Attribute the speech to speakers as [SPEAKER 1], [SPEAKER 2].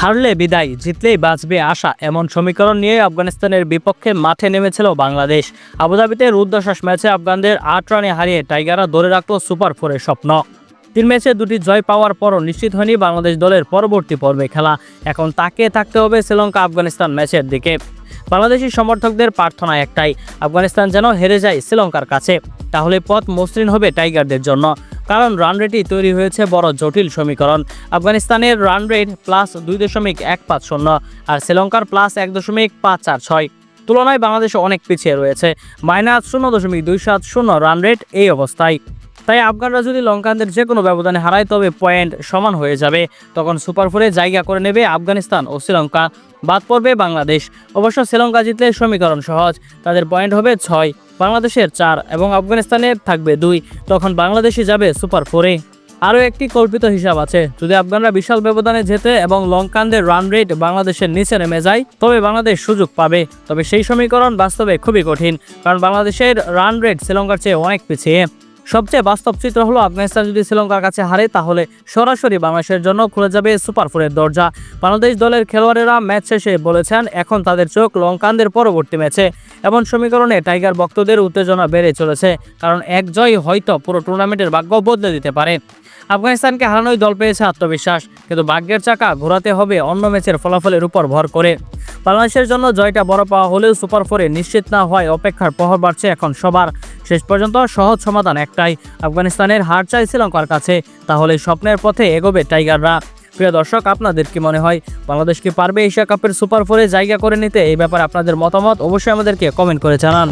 [SPEAKER 1] হারলে বিদায়, জিতলেই বাঁচবে আশা। এমন সমীকরণ নিয়ে আফগানিস্তানের বিপক্ষে মাঠে নেমেছিল বাংলাদেশ। আবুধাবিতে রুদ্ধশ্বাস ম্যাচে আফগানদের আট রানে হারিয়ে টাইগাররা ধরে রাখল সুপার ফোরের স্বপ্ন। তিন ম্যাচে দুটি জয় পাওয়ার পরও নিশ্চিত হয়নি বাংলাদেশ দলের পরবর্তী পর্বে খেলা। এখন তাকে থাকতে হবে শ্রীলঙ্কা আফগানিস্তান ম্যাচের দিকে। বাংলাদেশি সমর্থকদের প্রার্থনা একটাই, আফগানিস্তান যেন হেরে যায় শ্রীলঙ্কার কাছে। তাহলে পথ মসৃণ হবে টাইগারদের জন্য। কারণ রান রেটই তৈরি হয়েছে বড় জটিল সমীকরণ। আফগানিস্তানের রান রেট প্লাস দুই দশমিক এক পাঁচ শূন্য আর শ্রীলঙ্কার প্লাস এক দশমিক পাঁচ চার ছয়। তুলনায় বাংলাদেশ অনেক পিছিয়ে রয়েছে। মাইনাস শূন্য দশমিক দুই সাত শূন্য রান রেট এই অবস্থায়। তাই আফগানরা যদি লঙ্কানদের যে কোনো ব্যবধানে হারায়, তবে পয়েন্ট সমান হয়ে যাবে। তখন সুপার ফোরে জায়গা করে নেবে আফগানিস্তান ও শ্রীলঙ্কা। বাদ পড়বে বাংলাদেশ। অবশ্য শ্রীলঙ্কা জিতলে সমীকরণ সহজ। তাদের পয়েন্ট হবে ছয়। বাংলাদেশের চার এবং আফগানিস্তানের থাকবে দুই। তখন বাংলাদেশই যাবে সুপার ফোরে। আরও একটি কল্পিত হিসাব আছে। যদি আফগানরা বিশাল ব্যবধানে যেতে এবং লঙ্কানদের রান রেট বাংলাদেশের নিচে নেমে যায়, তবে বাংলাদেশ সুযোগ পাবে। তবে সেই সমীকরণ বাস্তবে খুবই কঠিন, কারণ বাংলাদেশের রান রেট শ্রীলঙ্কার চেয়ে অনেক পিছিয়ে। সবচেয়ে বাস্তব চিত্র হলো আফগানিস্তান যদি শ্রীলঙ্কার কাছে হারে, তাহলে সরাসরি বাংলাদেশের জন্য খুলে যাবে সুপার ফোরের দরজা। বাংলাদেশ দলের খেলোয়াড়েরা ম্যাচ শেষে বলেছেন, এখন তাদের চোখ লঙ্কানদের পরবর্তী ম্যাচে। এমন সমীকরণে টাইগার ভক্তদের উত্তেজনা বেড়ে চলেছে, কারণ এক জয় হয়তো পুরো টুর্নামেন্টের ভাগ্য বদলে দিতে পারে। আফগানিস্তানকে হারানোই দল পেয়েছে আত্মবিশ্বাস, কিন্তু ভাগ্যের চাকা ঘোরাতে হবে অন্য ম্যাচের ফলাফলের উপর ভর করে। বাংলাদেশের জন্য জয়টা বড় পাওয়া হলেও সুপার ফোরে নিশ্চিত না হয় অপেক্ষার প্রহর বাড়ছে এখন সবার। শেষ পর্যন্ত সহজ সমাধান একটাই। আফগানিস্তানের হার চাই শ্রীলঙ্কার কাছে, তাহলে স্বপ্নের পথে এগোবে টাইগাররা। প্রিয় দর্শক, আপনাদের কি মনে হয়? বাংলাদেশ কি পারবে এশিয়া কাপের সুপার ফোরে জায়গা করে নিতে? এই ব্যাপারে আপনাদের মতামত অবশ্যই আমাদেরকে কমেন্ট করে জানান।